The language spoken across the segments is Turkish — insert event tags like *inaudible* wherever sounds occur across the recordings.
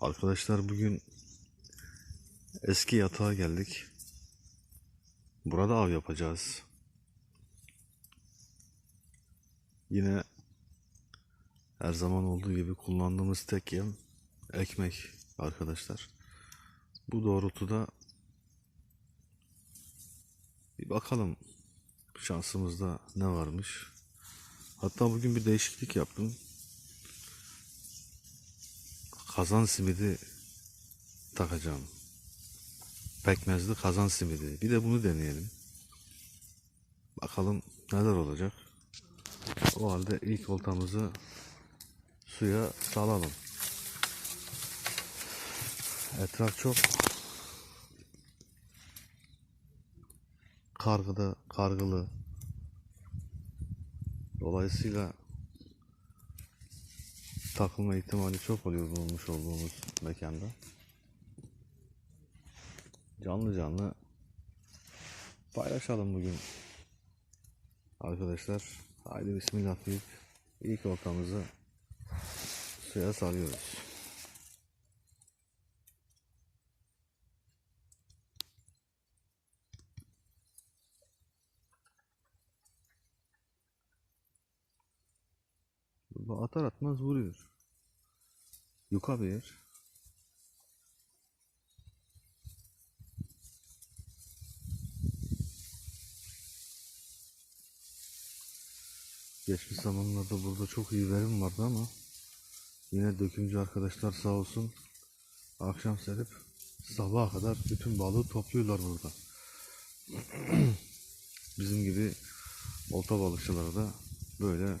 Arkadaşlar bugün eski yatağa geldik. Burada av yapacağız. Yine her zaman olduğu gibi kullandığımız tek yem ekmek arkadaşlar. Bu doğrultuda bir bakalım şansımızda ne varmış. Hatta bugün bir değişiklik yaptım. Kazan simidi takacağım. Pekmezli kazan simidi. Bir de bunu deneyelim. Bakalım neler olacak. O halde ilk oltamızı suya salalım. Etraf çok kargıda, kargılı. Dolayısıyla takılma ihtimali çok oluyor bulunmuş olduğumuz mekanda. Canlı canlı paylaşalım bugün. Arkadaşlar haydi bismillah deyip ilk ortamızı suya salıyoruz. Atar atmaz vuruyor. Yuka bir yer. Geçmiş zamanlarda burada çok iyi verim vardı ama yine dökümcü arkadaşlar sağ olsun akşam serip sabaha kadar bütün balığı topluyorlar burada. *clears throat* Bizim gibi olta balıkçılar da böyle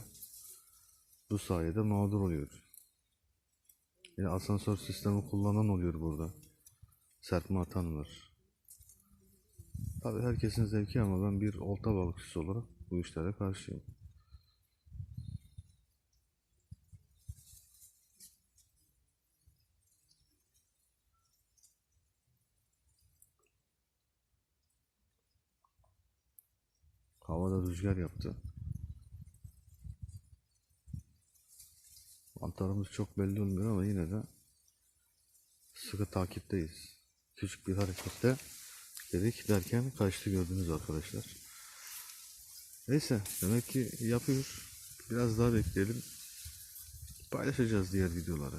bu sayede mağdur oluyor. Yine asansör sistemi kullanan oluyor burada. Serpme atan var. Tabii herkesin zevki ama ben bir olta balıkçısı olarak bu işlere karşıyım. Havada rüzgar yaptı. Mantarımız çok belli olmuyor ama yine de sıkı takipteyiz. Küçük bir harekette dedik derken kaçtı gördünüz arkadaşlar. Neyse demek ki yapıyor. Biraz daha bekleyelim. Paylaşacağız diğer videoları.